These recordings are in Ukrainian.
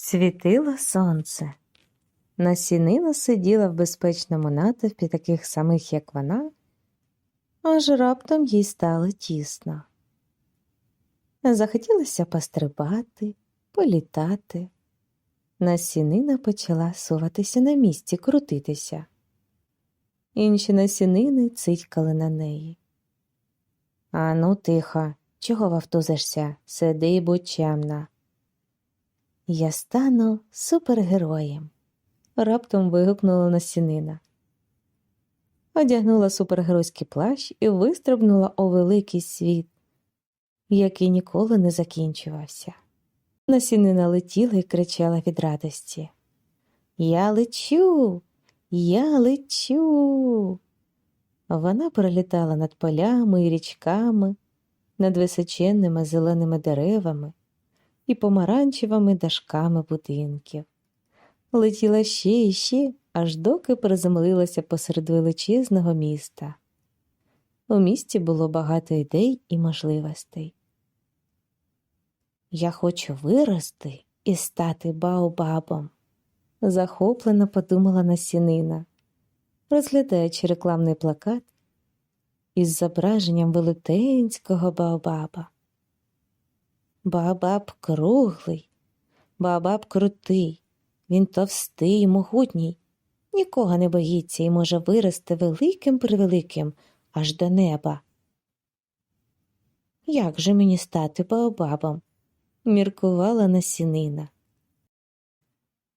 Світило сонце. Насінина сиділа в безпечному натовпі таких самих, як вона, аж раптом їй стало тісно. Захотілося пострибати, політати. Насінина почала суватися на місці, крутитися. Інші насінини цитькали на неї. Ану, тихо, чого вовтузишся? Сиди будь чемна. Я стану супергероєм. Раптом вигукнула насінина. Одягнула супергеройський плащ і вистрибнула у великий світ, який ніколи не закінчувався. Насінина летіла і кричала від радості. Я лечу, я лечу. Вона пролітала над полями і річками, над височенними зеленими деревами і помаранчевими дашками будинків. Летіла ще і ще, аж доки приземлилася посеред величезного міста. У місті було багато ідей і можливостей. Я хочу вирости і стати баобабом, захоплено подумала насінина, розглядаючи рекламний плакат із зображенням велетенського баобаба. Баобаб круглий, баобаб крутий, він товстий і могутній, нікого не боїться і може вирости великим превеликим аж до неба. Як же мені стати баобабом? міркувала насінина.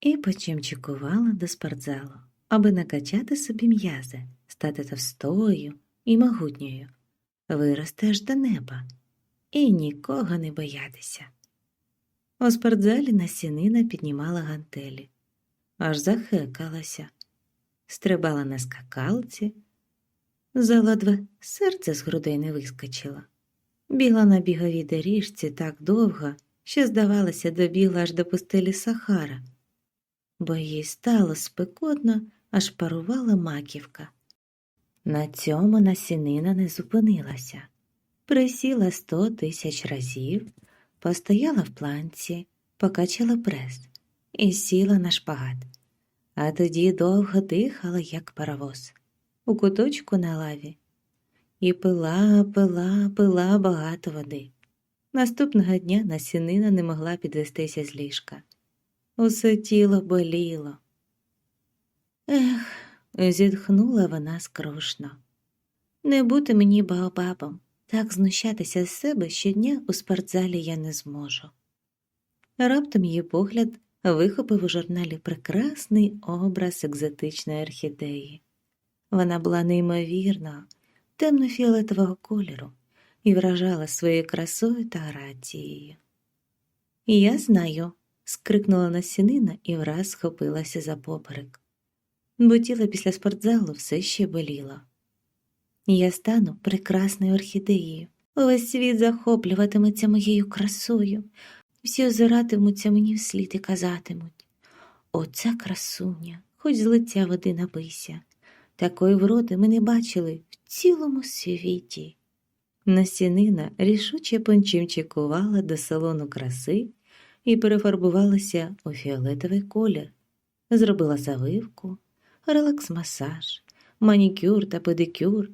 І почимчикувала до спортзалу, аби накачати собі м'язи, стати товстою і могутньою, вирости аж до неба і нікого не боятися. У спортзалі насінина піднімала гантелі, аж захекалася, стрибала на скакалці, заледве серце з грудей не вискочило. Бігла на біговій доріжці так довго, що, здавалося, добігла аж до пустелі Сахара, бо їй стало спекотно, аж парувала маківка. На цьому насінина не зупинилася присіла сто тисяч разів, постояла в планці, покачала прес і сіла на шпагат, а тоді довго дихала, як паровоз, у куточку на лаві, і пила, пила, пила багато води. Наступного дня насінина не могла підвестися з ліжка. Усе тіло боліло. Ех, зітхнула вона скрушно. Не бути мені баобабом. Так знущатися з себе щодня у спортзалі я не зможу. Раптом її погляд вихопив у журналі прекрасний образ екзотичної орхідеї. Вона була неймовірна, темно-фіолетового кольору і вражала своєю красою та грацією. Я знаю, скрикнула насінина і враз схопилася за поперек, бо тіло після спортзалу все ще боліло. Я стану прекрасною орхідеєю. Увесь світ захоплюватиметься моєю красою, всі озиратимуться мені вслід і казатимуть Оце красуня, хоч з лиця води напийся. Такої вроди ми не бачили в цілому світі. Насінина рішуче пончимчикувала до салону краси і перефарбувалася у фіолетовий колір, зробила завивку, релакс-масаж, манікюр та педикюр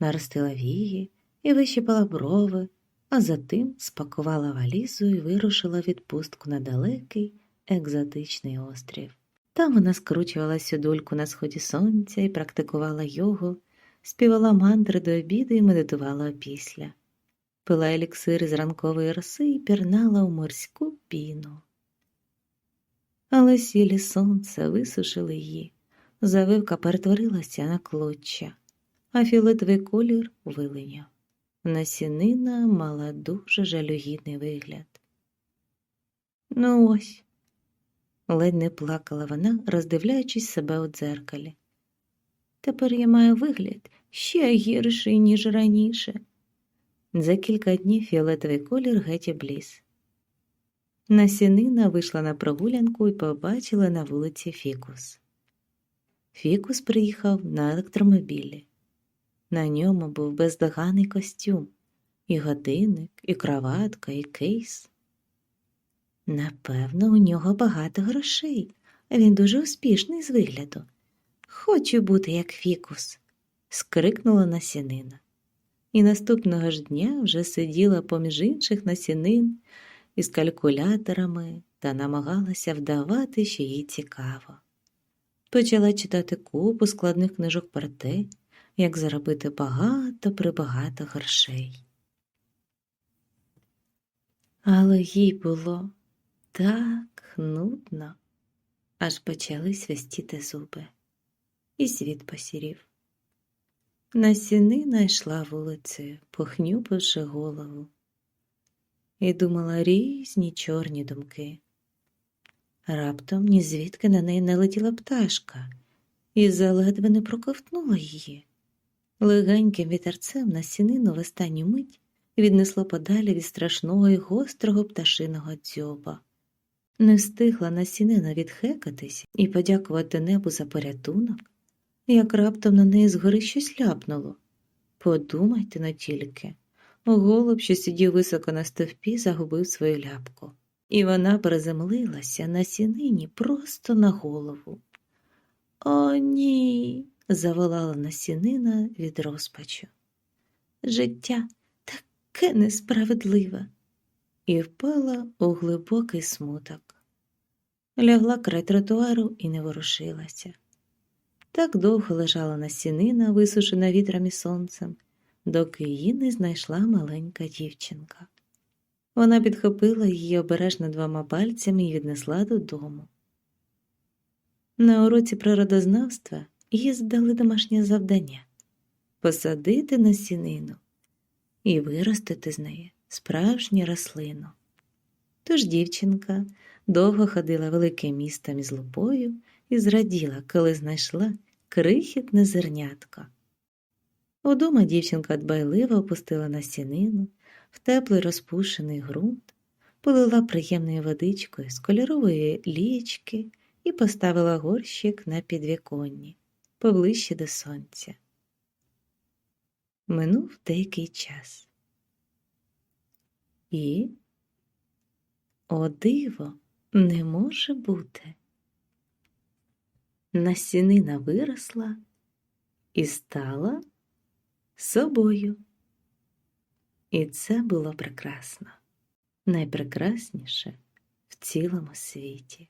наростила вії і вищипала брови, а затим спакувала валізу і вирушила відпустку на далекий екзотичний острів. Там вона скручувала сюдульку на сході сонця і практикувала йогу, співала мантри до обіду і медитувала опісля, пила еліксири з ранкової роси і пірнала у морську піну. Але сілі сонця висушили її, завивка перетворилася на клоччя а фіолетовий колір вилиняв. Насінина мала дуже жалюгідний вигляд. Ну ось, ледь не плакала вона, роздивляючись себе у дзеркалі. Тепер я маю вигляд ще гірший, ніж раніше. За кілька днів фіолетовий колір геть обліз. Насінина вийшла на прогулянку і побачила на вулиці Фікус. Фікус приїхав на електромобілі. На ньому був бездоганий костюм, і годинник, і краватка, і кейс. Напевно, у нього багато грошей. Він дуже успішний з вигляду. Хочу бути як фікус, скрикнула насінина. І наступного ж дня вже сиділа поміж інших насінин із калькуляторами та намагалася вдавати, що їй цікаво. Почала читати купу складних книжок про те, як заробити багато прибагато грошей. Але їй було так нудно, аж почали свистіти зуби, і світ посірів. Насінина йшла вулицею, похнюпивши голову, і думала різні чорні думки. Раптом ні звідки на неї налетіла пташка і заледве не проковтнула її. Легеньким вітерцем на сінину в останню мить віднесло подалі від страшного і гострого пташиного дзьоба. Не встигла насінина відхекатись і подякувати небу за порятунок, як раптом на неї згори щось ляпнуло. Подумайте на тільки. Голуб, що сидів високо на стовпі, загубив свою ляпку, і вона приземлилася на сінині просто на голову. О, ні. Заволала насінина від розпачу. Життя таке несправедливе, і впала у глибокий смуток. Лягла край тротуару і не ворушилася. Так довго лежала насінина, висушена вітром і сонцем, доки її не знайшла маленька дівчинка. Вона підхопила її обережно двома пальцями і віднесла додому. На уроці природознавства їй здали домашнє завдання посадити насінину і виростити з неї справжню рослину. Тож дівчинка довго ходила великим містом із лупою і зраділа, коли знайшла крихітне зернятко. Удома дівчинка дбайливо опустила насінину в теплий розпушений ґрунт, полила приємною водичкою з кольорової лічки і поставила горщик на підвіконні, поближче до сонця. Минув деякий час. І, о диво, не може бути. Насінина виросла і стала собою. І це було прекрасно, найпрекрасніше в цілому світі.